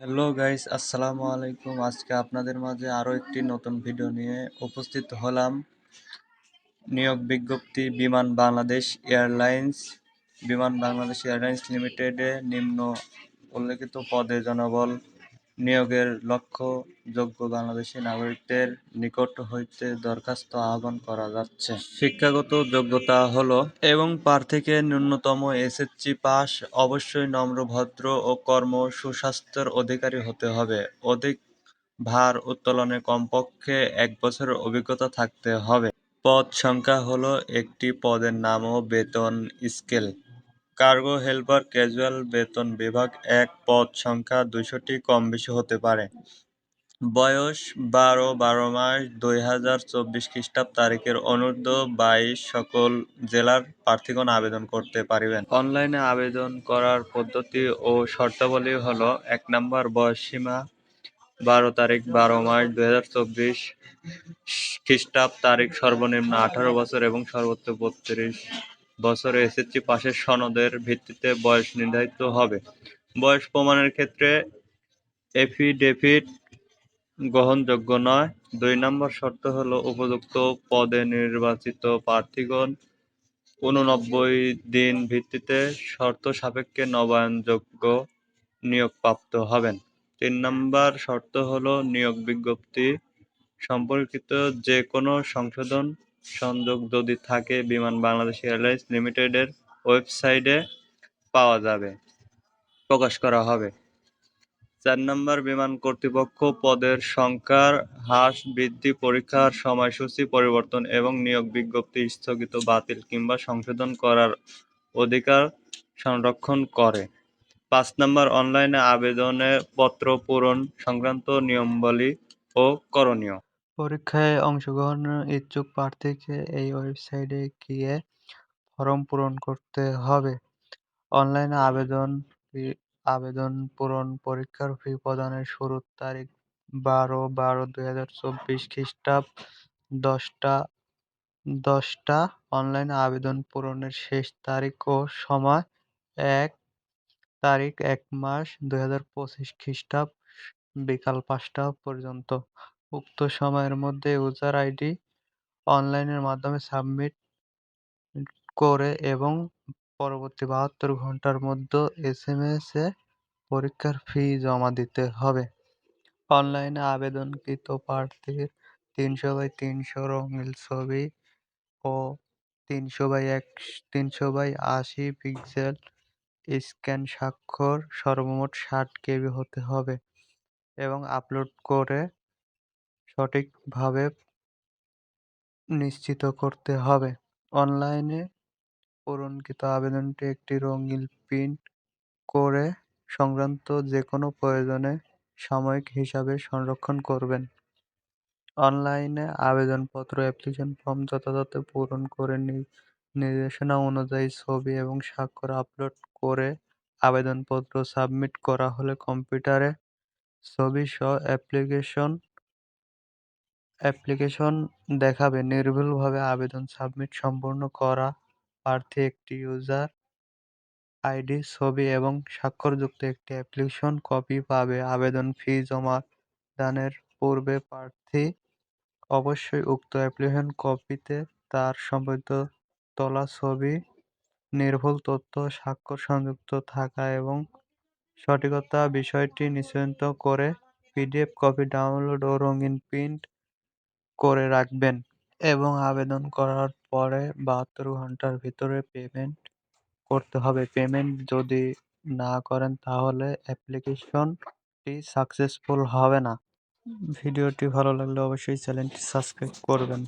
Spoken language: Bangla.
হ্যালো গাইস আসসালামু আলাইকুম আজকে আপনাদের মাঝে আরও একটি নতুন ভিডিও নিয়ে উপস্থিত হলাম। নিয়োগ বিজ্ঞপ্তি বিমান বাংলাদেশ এয়ারলাইন্স। বিমান বাংলাদেশ এয়ারলাইন্স লিমিটেডে নিম্ন উল্লেখিত পদে জনবল নিয়োগের লক্ষ্য যোগ্য বাংলাদেশি নাগরিকদের নিকট হইতে দরখাস্ত আহ্বান করা যাচ্ছে। শিক্ষাগত যোগ্যতা হলো এবং প্রার্থীকে ন্যূনতম এসএসসি পাস, অবশ্যই নম্র, ভদ্র ও কর্ম সুস্বাস্থ্যের অধিকারী হতে হবে। অধিক ভার উত্তোলনে কমপক্ষে এক বছরের অভিজ্ঞতা থাকতে হবে। পদ সংখ্যা হলো একটি, পদের নাম ও বেতন স্কেল। কার্গো হেল্পার ক্যাজুয়াল বেতন বিভাগ এক পদ সংখ্যা দুইশোটি কম বেশি হতে পারে। বয়স বারো বারো মাস, দুই হাজার চব্বিশ খ্রিস্টাব্দ তারিখের অনূর্ধ্ব বাইশ সকল জেলার প্রার্থীগণ আবেদন করতে পারিবেন। অনলাইনে আবেদন করার পদ্ধতি ও শর্তাবলী হলো, এক নম্বর বয়স সীমা বারো তারিখ, বারো মাস, দুই হাজার চব্বিশ খ্রিস্টাব্দ তারিখ, সর্বনিম্ন আঠারো বছর এবং সর্বোচ্চ বত্রিশ বছর এসএসসি পাশের সনদের ভিত্তিতে বয়স নির্ধারিত হবে। বয়স প্রমাণের ক্ষেত্রে এফিডেভিট গ্রহণযোগ্য নয়। দুই নম্বর শর্ত হলো উপযুক্ত পদে নির্বাচিত প্রার্থীগণ উননব্বই দিন ভিত্তিতে শর্ত সাপেক্ষে নবায়নযোগ্য নিয়োগপ্রাপ্ত হবেন। তিন নম্বর শর্ত হলো নিয়োগ বিজ্ঞপ্তি সম্পর্কিত যে কোনো সংশোধন সংযোগ যদি থাকে, বিমান বাংলাদেশ এয়ারলাইন্স লিমিটেডের ওয়েবসাইটে পাওয়া যাবে, প্রকাশ করা হবে। চার নম্বর, বিমান কর্তৃপক্ষ পদের সংখ্যার হ্রাস, বৃদ্ধি, পরীক্ষার সময়সূচি পরিবর্তন এবং নিয়োগ বিজ্ঞপ্তি স্থগিত, বাতিল কিংবা সংশোধন করার অধিকার সংরক্ষণ করে। পাঁচ নম্বর, অনলাইনে আবেদনে পত্র পূরণ সংক্রান্ত নিয়মাবলী ও করণীয়। পরীক্ষায় অংশগ্রহণের ইচ্ছুক প্রার্থীকে এই ওয়েবসাইটে গিয়ে ফর্ম পূরণ করতে হবে। অনলাইনে আবেদন ফি, আবেদন পূরণ পরীক্ষার ফি প্রদানের শুরুর তারিখ বারো বারো দুই হাজার চব্বিশ খ্রিস্টাব্দ দশটা দশটা। অনলাইনে আবেদন পূরণের শেষ তারিখ ও সময় এক, তারিখ এক মাস দুই হাজার পঁচিশ খ্রিস্টাব্দ বিকাল পাঁচটা পর্যন্ত। উক্ত সময়ের মধ্যে ইউজার আইডি অনলাইনের মাধ্যমে সাবমিট করে এবং পরবর্তী বাহাত্তর ঘণ্টার মধ্যে এস এম এস এ পরীক্ষার ফি জমা দিতে হবে। অনলাইনে আবেদনকৃত প্রার্থীর তিনশো বাই তিনশো রঙিন ছবি ও তিনশো বাই এক, তিনশো বাই আশি পিক্সেল স্ক্যান স্বাক্ষর সর্বমোট ষাট কেবি হতে হবে এবং আপলোড করে সঠিকভাবে নিশ্চিত করতে হবে। অনলাইনে পূরণকৃত আবেদনটি একটি রঙিন প্রিন্ট করে সংক্রান্ত যে কোনো প্রয়োজনে সাময়িক হিসাবে সংরক্ষণ করবেন। অনলাইনে আবেদনপত্র, অ্যাপ্লিকেশন ফর্ম, যথাযথ পূরণ করে নির্দেশনা অনুযায়ী ছবি এবং স্বাক্ষর আপলোড করে আবেদনপত্র সাবমিট করা হলে কম্পিউটারে ছবি সহ অ্যাপ্লিকেশন অ্যাপ্লিকেশন দেখাবে। নির্ভুলভাবে আবেদন সাবমিট সম্পূর্ণ করা প্রার্থী একটি ইউজার আইডি, ছবি এবং স্বাক্ষরযুক্ত একটি অ্যাপ্লিকেশন কপি পাবে। আবেদন ফি জমা দানের পূর্বে প্রার্থী অবশ্যই উক্ত অ্যাপ্লিকেশন কপিতে তার সম্পাদিত তোলা, ছবি, নির্ভুল তথ্য, স্বাক্ষর সংযুক্ত থাকা এবং সঠিকতা বিষয়টি নিশ্চিত করে পিডিএফ কপি ডাউনলোড ও রঙিন প্রিন্ট করে রাখবেন এবং আবেদন করার পরে বাহাত্তর ঘণ্টার ভিতরে পেমেন্ট করতে হবে। পেমেন্ট যদি না করেন তাহলে অ্যাপ্লিকেশনটি সাকসেসফুল হবে না। ভিডিওটি ভালো লাগলে অবশ্যই চ্যানেলটি সাবস্ক্রাইব করবেন।